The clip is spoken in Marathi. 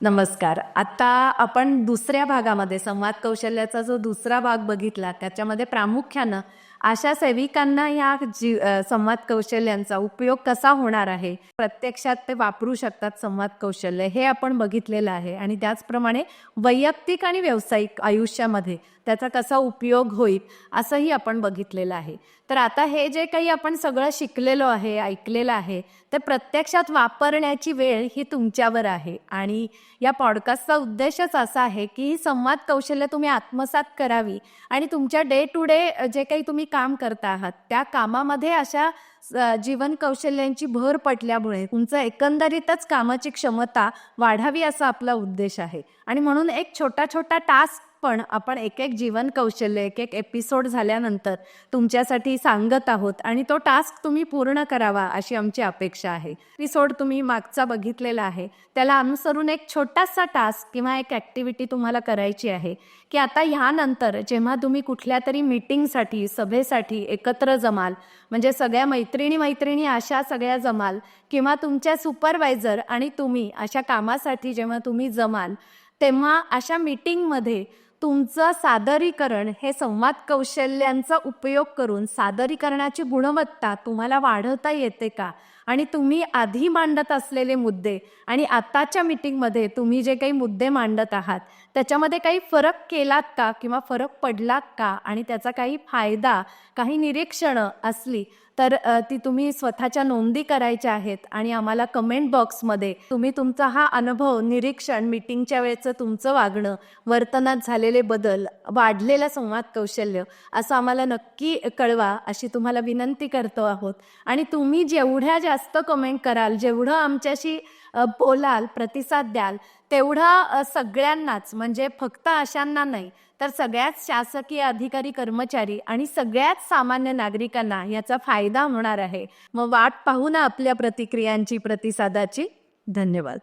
नमस्कार. आता आपण दुसऱ्या भागामध्ये संवाद कौशल्याचा जो दुसरा भाग बघितला त्याच्यामध्ये प्रामुख्यानं अशा सेविकांना या जी संवाद कौशल्यांचा उपयोग कसा होणार आहे? प्रत्यक्षात ते वापरू शकतात संवाद कौशल्य हे आपण बघितलेलं आहे. आणि त्याचप्रमाणे वैयक्तिक आणि व्यावसायिक आयुष्यामध्ये त्याचा कसा उपयोग होईल असंही आपण बघितलेलं आहे. तर आता हे जे काही आपण सगळं शिकलेलो आहे ऐकलेलं आहे ते प्रत्यक्षात वापरण्याची वेळ ही तुमच्यावर आहे. आणि या पॉडकास्टचा उद्देशच असा आहे की ही संवाद कौशल्य तुम्ही आत्मसात करावी आणि तुमच्या डे टू डे जे काही तुम्ही काम करता आहात. त्या कामामध्ये अशा जीवन कौशल्यांची भर पडल्यामुळे तुमचं एकंदरीतच कामाची क्षमता वाढावी असा आपला उद्देश आहे. आणि म्हणून एक छोटा छोटा टास्क पण आपण एक एक जीवन कौशल्य एक एक एपिसोड झाल्यानंतर तुमच्यासाठी सांगत आहोत आणि तो टास्क तुम्ही पूर्ण करावा अशी आमची अपेक्षा आहे. एपिसोड तुम्ही मागचा बघितलेला आहे. त्याला अनुसरून एक छोटासा टास्क किंवा एक ॲक्टिव्हिटी तुम्हाला करायची आहे की आता ह्यानंतर जेव्हा तुम्ही कुठल्या तरी मीटिंगसाठी सभेसाठी एकत्र जमाल म्हणजे सगळ्या मैत्रिणी मैत्रिणी अशा सगळ्या जमाल किंवा तुमच्या सुपरवायझर आणि तुम्ही अशा कामासाठी जेव्हा तुम्ही जमाल तेव्हा अशा मीटिंगमध्ये तुमचं सादरीकरण हे संवाद कौशल्यांचा उपयोग करून सादरीकरणाची गुणवत्ता तुम्हाला वाढवता येते का? आणि तुम्ही आधी मांडत असलेले मुद्दे आणि आताच्या मीटिंगमध्ये तुम्ही जे काही मुद्दे मांडत आहात त्याच्यामध्ये काही फरक केलात का किंवा फरक पडलात का आणि त्याचा काही फायदा काही निरीक्षणं असली तर ती तुम्ही स्वतःच्या नोंदी करायच्या आहेत आणि आम्हाला कमेंट बॉक्समध्ये तुम्ही तुमचा हा अनुभव निरीक्षण मीटिंगच्या वेळेचं तुमचं वागणं वर्तनात झालेले बदल वाढलेलं संवाद कौशल्य असं आम्हाला नक्की कळवा अशी तुम्हाला विनंती करतो आहोत. आणि तुम्ही जेवढ्या जास्त जास्त कमेंट कराल जेवढं आमच्याशी बोलाल प्रतिसाद द्याल तेवढा सगळ्यांनाच म्हणजे फक्त अशांना नाही तर सगळ्याच शासकीय अधिकारी कर्मचारी आणि सगळ्याच सामान्य नागरिकांना याचा फायदा होणार आहे. मग वाट पाहू ना आपल्या प्रतिक्रियांची प्रतिसादाची. धन्यवाद.